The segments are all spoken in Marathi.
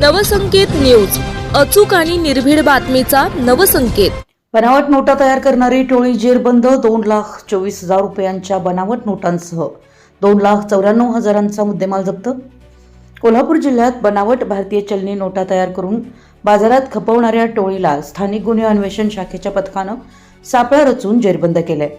नवसंकेत न्यूज. अचूक आणि निर्भीड बातमीचा नवसंकेत. बनावट नोटा तयार करणारी टोळी जेरबंद दोन लाख चोवीस हजार रुपयांच्या बनावट नोटांसह. दोन लाख चौऱ्याण्णव हजारांचा मुद्देमाल जप्त. कोल्हापूर जिल्ह्यात बनावट भारतीय चलनी नोटा तयार करून बाजारात खपवणाऱ्या टोळीला स्थानिक गुन्हे अन्वेषण शाखेच्या पथकानं सापळा रचून जेरबंद केलंय.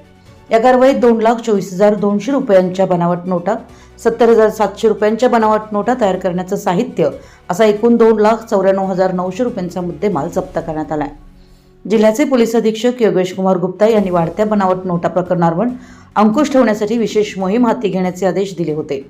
या कारवाईत दोन लाख चोवीस हजार दोनशे रुपयांच्या बनावट नोटा सत्तर हजार सातशे रुपयांच्या बनावट नोटा तयार करण्याचं साहित्य असा एकूण दोन लाख चौऱ्याण्णव हजार नऊशे रुपयांचा मुद्देमाल जप्त करण्यात आला आहे जिल्ह्याचे पोलीस अधीक्षक योगेश कुमार गुप्ता यांनी वाढत्या बनावट नोटा प्रकरणावर अंकुश ठेवण्यासाठी विशेष मोहीम हाती घेण्याचे आदेश दिले होते.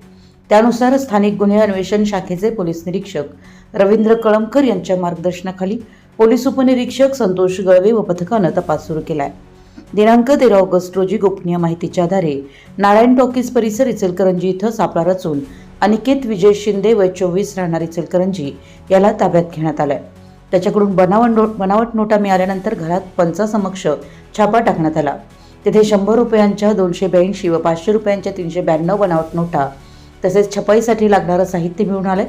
त्यानुसार स्थानिक गुन्हे अन्वेषण शाखेचे पोलीस निरीक्षक रवींद्र कळमकर यांच्या मार्गदर्शनाखाली पोलीस उपनिरीक्षक संतोष गळवे व पथकानं तपास सुरू केला आहे दिनांक तेरा ऑगस्ट रोजी गोपनीय माहितीच्या आधारे नारायण टॉकीज परिसर इचलकरंजी इथं सापळा रचून अनिकेत विजय शिंदे वय चोवीस राहणार इचलकरंजी याला ताब्यात घेण्यात आलाय. त्याच्याकडून बनावट नोट बनावट नोटा मिळाल्यानंतर घरात पंचासमक्ष छापा टाकण्यात आला. तिथे शंभर रुपयांच्या दोनशे ब्याऐंशी व पाचशे रुपयांच्या तीनशे ब्याण्णव बनावट नोटा तसेच छपाईसाठी लागणारं साहित्य मिळून आलंय.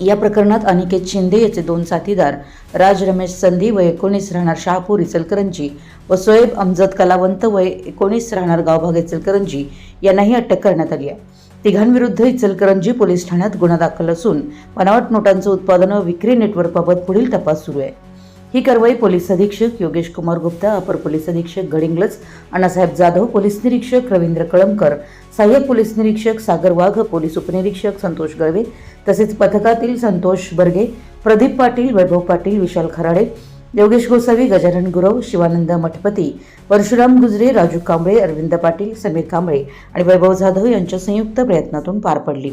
या प्रकरणात अनिकेत शिंदे याचे दोन साथीदार राज रमेश संधी व एकोणीस राहणार शहापूर इचलकरंजी व सोएब अमजद कलावंत वय एकोणीस राहणार गावभाग इचलकरंजी यांनाही अटक करण्यात आली आहे. तिघांविरुद्ध इचलकरंजी पोलीस ठाण्यात गुन्हा दाखल असून बनावट नोटांचं उत्पादन व विक्री नेटवर्कबाबत पुढील तपास सुरू आहे. ही कारवाई पोलीस अधीक्षक योगेश कुमार गुप्ता अपर पोलीस अधीक्षक गडिंगलज अण्णासाहेब जाधव पोलीस निरीक्षक रवींद्र कळमकर सहाय्यक पोलीस निरीक्षक सागर वाघ पोलीस उपनिरीक्षक संतोष गळवे तसेच पथकातील संतोष बर्गे प्रदीप पाटील वैभव पाटील विशाल खराडे योगेश गोसावी गजानन गुरव शिवानंद मठपती परशुराम गुजरे राजू कांबळे अरविंद पाटील समीर कांबळे आणि वैभव जाधव यांच्या संयुक्त प्रयत्नातून पार पडली.